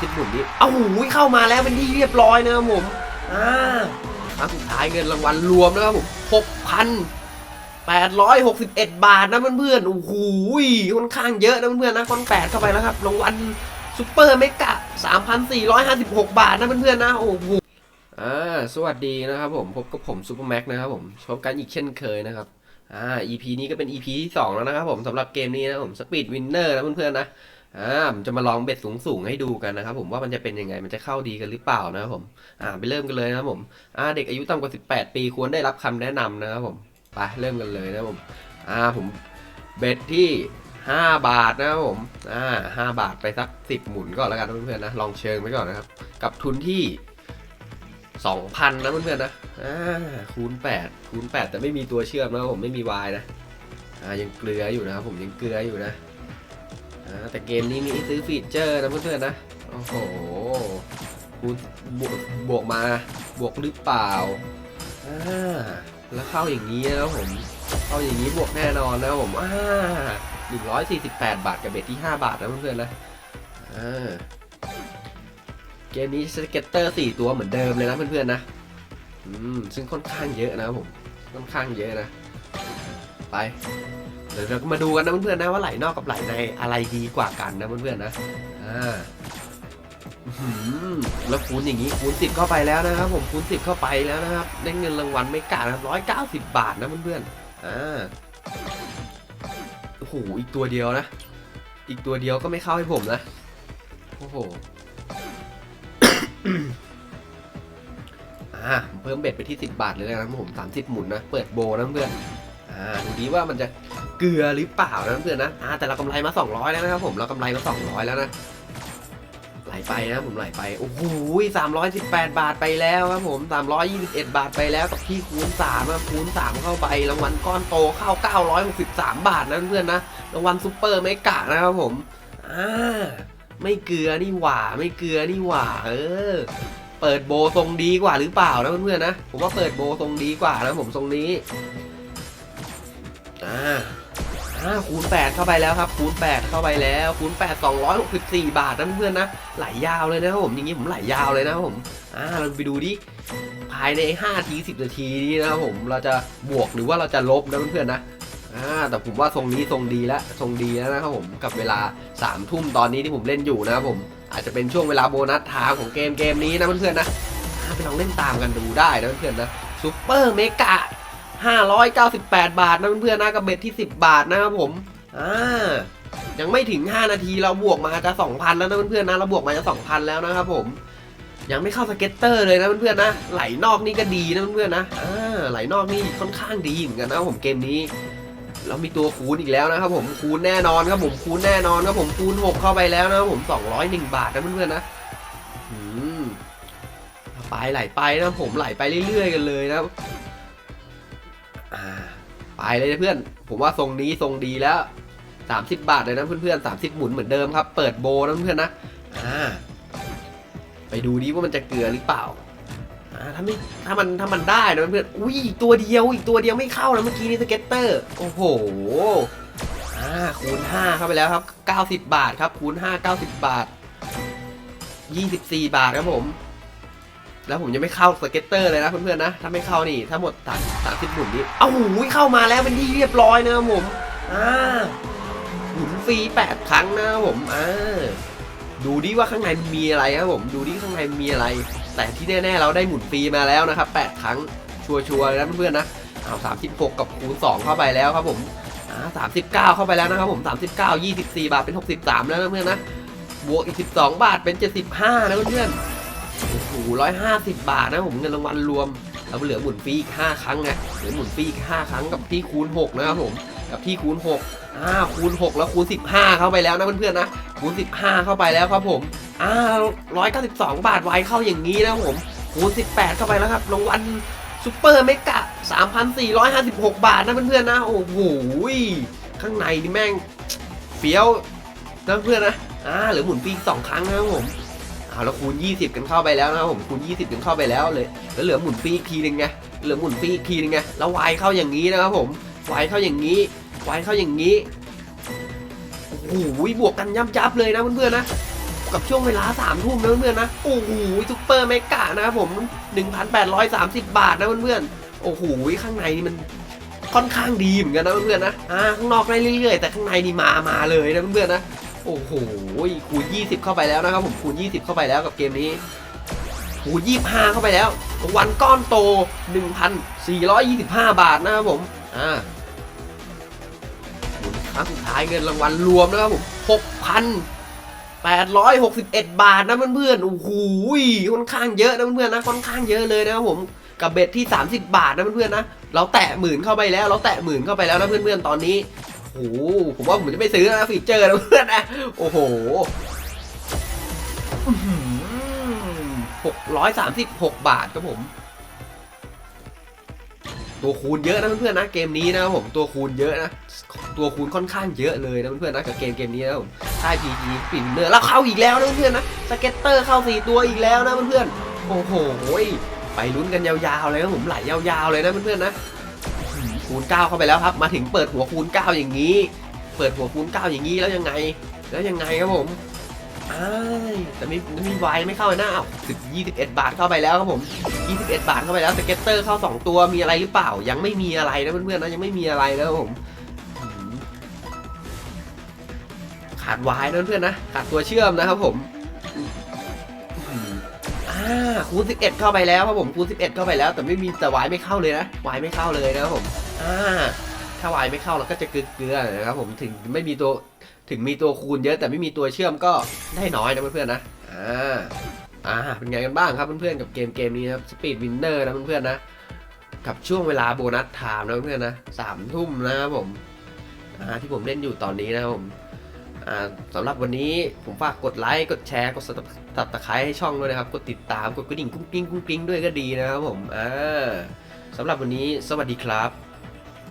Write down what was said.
สิบหมุนนี้เอ้าหูยเข้ามาแล้วเป็นที่เรียบร้อยนะครับผมอ่าครั้งสุดท้ายเงินรางวัลรวมนะครับผมหกพันแปดร้อยหกสิบเอ็ดบาทนะเพื่อนๆโอ้โหค่อนข้างเยอะนะเพื่อนๆนะคอนแปดเข้าไปแล้วครับรางวัลซูเปอร์เมกะสามพันสี่ร้อยห้าสิบหกบาทนะเพื่อนๆนะโอ้โหอ่าสวัสดีนะครับผมพบกับผมซูเปอร์แม็กนะครับผมพบกันอีกเช่นเคยนะครับอ่า EP นี้ก็เป็น EP ที่ 2 แล้วนะครับผมสำหรับเกมนี้นะผม Speed Winner นะเพื่อนๆนะ อ่าผมจะมาลองเบ็ดสูงๆให้ดูกันนะครับผมว่ามันจะเป็นยังไงมันจะเข้าดีกันหรือเปล่านะครับผมอ่าไปเริ่มกันเลยนะครับผมอ่าเด็กอายุต่ำกว่า 18 ปีควรได้รับคำแนะนำนะครับผมไปเริ่มกันเลยนะครับผมอ่าผมเบ็ดที่5บาทนะครับผมอ่า5บาทไปสัก10หมุนก่อนแล้วกันเพื่อนๆนะลองเชิงไว้ก่อนนะครับ กับทุนที่2,000นะเพื่อนๆนะอ่าคูณ8คูณ8แต่ไม่มีตัวเชื่อมนะครับผมไม่มี Y นะอ่ายังเกลืออยู่นะครับผมยังเกลืออยู่นะ แต่เกมนี้มีซื้อฟีเจอร์นะเพื่อนๆนะ โอ้โหคูณบวกบวกมาบวกหรือเปล่าอ่าแล้วเข้าอย่างนี้นะผมเข้าอย่างนี้บวกแน่นอนนะผมอ่าหนึ่งร้อยสี่สิบแปดบาทกับเบ็ดที่ห้าบาทนะเพื่อนๆนะอ่าเกมนี้สเก็ตเตอร์สี่ตัวเหมือนเดิมเลยนะเพื่อนๆนะอืมซึ่งค่อนข้างเยอะนะผมค่อนข้างเยอะนะ ไป ดี๋ยวเราก็มาดูกันนะเพื่อนๆนะว่าไหลนอกกับไหลในอะไรดีกว่ากันนะเพื่อนๆนะอ่าหือแล้วคูณอย่างนี้คูณสิบเข้าไปแล้วนะครับผมคูณสิบเข้าไปแล้วนะครับได้เงินรางวัลไม่กาดนะครับร้อยเก้าสิบบาทนะเพื่อนๆอ่าโอ้โหอีกตัวเดียวนะ อีกตัวเดียวก็ไม่เข้าให้ผมนะโอ้โหอ่าเพิ่มเบ็ดไปที่ 10 บาทเลยนะครับผม30 หมุนนะ เปิดโบนะเพื่อนอ่าดูดีว่ามันจะ เกลือหรือเปล่านะเพื่อนนะอ่าแต่เรากำไรมา 200 แล้วนะครับผมเรากำไรมา 200 แล้วนะไหลไปนะผมไหลไปโอ้โห318 บาทไปแล้วครับผม 321 บาทไปแล้วกับที่คูณ3นะคูณ 3 เข้าไปรางวัลก้อนโตเข้า 963 บาทนะเพื่อนนะรางวัลซุปเปอร์เมกะนะครับผมอ่าไม่เกลือนี่หว่าไม่เกลือนี่หว่าเออเปิดโบทรงดีกว่าหรือเปล่านะเพื่อนๆนะ ผมว่าเปิดโบทรงดีกว่านะผมทรงนี้ อ่า อ่าคูณ 8 เข้าไปแล้วครับ คูณ 8 เข้าไปแล้วคูณ 8 264 บาทนะเพื่อนนะไหลยาวเลยนะครับผมอย่างนี้ผมไหลยาวเลยนะครับผมอ่าเราไปดูดิภายใน5ที10นาทีนี้นะครับผมเราจะบวกหรือว่าเราจะลบนะเพื่อนๆนะอ่าแต่ผมว่าทรงนี้ทรงดีแล้วทรงดีแล้วนะครับผมกับเวลา3ทุ่มตอนนี้ที่ผมเล่นอยู่นะครับผมอาจจะเป็นช่วงเวลาโบนัสทางของเกมเกมนี้นะเพื่อนๆนะไปลองเล่นตามกันดูได้นะเพื่อนๆนะซูเปอร์เมกะ 598 บาทนะเพื่อนๆนะกับเบ็ดที่ 10 บาทนะครับผมอ่ายังไม่ถึง 5 นาทีเราบวกมาจะ 2,000 แล้วนะเพื่อนๆนะเราบวกมาจะ 2,000 แล้วนะครับผม ยังไม่เข้าสเก็ตเตอร์เลยนะเพื่อนๆนะไหลนอกนี่ก็ดีนะเพื่อนๆนะอ่าไหลนอกนี่ค่อนข้างดีเหมือนกันนะผมเกมนี้เรามีตัวคูณอีกแล้วนะครับผมคูณแน่นอนครับผมคูณแน่นอนครับผมคูณ6เข้าไปแล้วนะครับผม201บาทนะเพื่อนๆนะอืมไปไหลไปนะผมไหลไปเรื่อยๆกันเลยนะครับ อ่าไปเลยนะเพื่อน ผมว่าทรงนี้ทรงดีแล้ว 30 บาทเลยนะเพื่อนๆ30 หมุนเหมือนเดิมครับ เปิดโบนะเพื่อนๆนะอ่าไปดูดิว่ามันจะเกลือหรือเปล่าอ่าถ้าไม่ถ้ามันถ้ามันได้นะเพื่อนๆอุ้ยอีกตัวเดียวอีกตัวเดียวไม่เข้านะเมื่อกี้นี่สเก็ตเตอร์โอ้โหอ่าคูณ5เข้าไปแล้วครับ 90 บาทครับคูณ5 90 บาท 24 บาทครับผม แล้วผมยังไม่เข้าสเก็ตเตอร์เลยนะเพื่อนๆนะถ้าไม่เข้านี่ถ้าหมดสามสามสิบหมุนนี้เอ้าหูเข้ามาแล้วเป็นที่เรียบร้อยนะครับผมอ่าหมุนฟรีแปดครั้งนะครับผมอ่าดูดิว่าข้างในมีอะไรครับผมดูดิข้างในมีอะไร แต่ที่แน่ๆเราได้หมุนฟรีมาแล้วนะครับแปดครั้งชัวร์ๆเลยนะเพื่อนๆนะเอาสามสิบหกกับคูณสองเข้าไปแล้วครับผมอ่าสามสิบเก้าเข้าไปแล้วนะครับผมสามสิบเก้ายี่สิบสี่บาทเป็นหกสิบสามแล้วนะเพื่อนๆนะบวกอีกสิบสองบาทเป็นเจ็ดสิบห้านะเพื่อนๆ ร้อยห้าสิบบาทนะผมเงินรางวัลรวมเราเหลือหมุนฟรีอีกห้าครั้งไงเหลือหมุนฟรีอีกห้าครั้งกับที่คูณหกนะครับผมกับที่คูณหกอ่าคูณหกแล้วคูณสิบห้าเข้าไปแล้วนะเพื่อนๆนะคูณสิบห้าเข้าไปแล้วครับผมอ่าร้อยเก้าสิบสองบาทไว้เข้าอย่างนี้นะผมคูณสิบแปดเข้าไปแล้วครับรางวัลซูเปอร์เมกะสามพันสี่ร้อยห้าสิบหกบาทนะเพื่อนๆนะโอ้โหข้างในนี่แม่งเฟี้ยวนะเพื่อนนะอ่าเหลือหมุนฟรีสองครั้งนะครับผม เอาแล้วคูณ 20 กันเข้าไปแล้วนะครับผมคูณ 20 กันเข้าไปแล้วเลยแล้วเหลือหมุนฟรีอีกทีหนึงไงเหลือหมุนฟรีอีกทีหนึงไงแล้ววายเข้าอย่างนี้นะครับผมวายเข้าอย่างนี้วายเข้าอย่างนี้โอ้โหบวกกันยับยับเลยนะเพื่อนๆนะกับช่วงเวลา3ามทุ่มนะเพื่อนๆนะโอ้โหซุปเปอร์เมกะนะครับผม 1,830 บาทนะเพื่อนๆโอ้โหข้างในนี่มันค่อนข้างดีเหมือนกันนะเพื่อนๆนะอ่าข้างนอกได้เรื่อยๆ แต่ข้างในนี่มามาเลยนะเพื่อนๆนะ โอ้โหคูณ20 เข้าไปแล้วนะครับผมคูณ20 เข้าไปแล้วกับเกมนี้คูณ25 เข้าไปแล้วรางวัลก้อนโต 1,425 บาทนะครับผมอ่าครั้งสุดท้ายเงินรางวัลรวมนะครับผม6,861 บาทนะเพื่อนๆโอ้โหค่อนข้างเยอะนะเพื่อนๆนะค่อนข้างเยอะเลยนะครับผมกับเบ็ดที่ 30 บาทนะเพื่อนๆนะ เราแตะหมื่นเข้าไปแล้ว เราแตะหมื่นเข้าไปแล้วนะเพื่อนๆตอนนี้ โอ้โหผมว่าผมจะไปซื้อนะฟีเจอร์นะเพื่อนนะโอ้โหหกร้อยสามสิบหกบาทครับผม ตัวคูณเยอะนะเพื่อนๆนะเกมนี้นะครับผมตัวคูณเยอะนะตัวคูณค่อนข้างเยอะเลยนะเพื่อนๆนะกับเกมเกมนี้นะผมใช่พีจีปิ่นเนอร์แล้วเข้าอีกแล้วนะเพื่อนๆนะสเก็ตเตอร์เข้าสี่ตัวอีกแล้วนะเพื่อนๆโอ้โหไปลุ้นกันยาวๆเลยครับผมไหลยาวๆเลยนะเพื่อนๆนะอืม คูณ 9 เข้าไปแล้วครับ มาถึงเปิดหัวคูณ 9 อย่างนี้ เปิดหัวคูณ 9 อย่างนี้แล้วยังไง แล้วยังไงครับผมแต่ไม่ไม่มีไวไม่เข้าเลยนะอ้าวสิบยี่สิบเอ็ดบาทเข้าไปแล้วครับผม21บเอ็ดบาทเข้าไปแล้วสเก็ตเตอร์เข้า2ตัวมีอะไรหรือเปล่า ยังไม่มีอะไรนะเพื่อนๆนะยังไม่มีอะไรนะครับผม ขาดวายนะเพื่อนๆนะขาดตัวเชื่อมนะครับผมอืมอ่าคูณ11 เข้าไปแล้วครับผมคูณ11 เข้าไปแล้ว แต่ไม่มีแต่วายไม่เข้าเลยนะวายไม่เข้าเลยนะครับผม อ่าถ้าวายไม่เข้าเราก็จะเกลือๆนะครับผมถึงไม่มีตัวถึงมีตัวคูณเยอะแต่ไม่มีตัวเชื่อมก็ได้น้อยนะเพื่อนๆนะอ่าอ่าเป็นไงกันบ้างครับเพื่อนๆกับเกมเกมนี้ครับสปีดวินเนอร์นะเพื่อนๆนะกับช่วงเวลาโบนัสไทม์นะเพื่อนๆนะสามทุ่มนะครับผมอ่าที่ผมเล่นอยู่ตอนนี้นะครับผมอ่าสำหรับวันนี้ผมฝากกดไลค์กดแชร์กดสับตะไคร้ให้ช่องด้วยนะครับกดติดตามกดกระดิ่งกุ้งกิ้งกุ้งกิ้งด้วยก็ดีนะครับผมอ่าสำหรับวันนี้สวัสดีครับ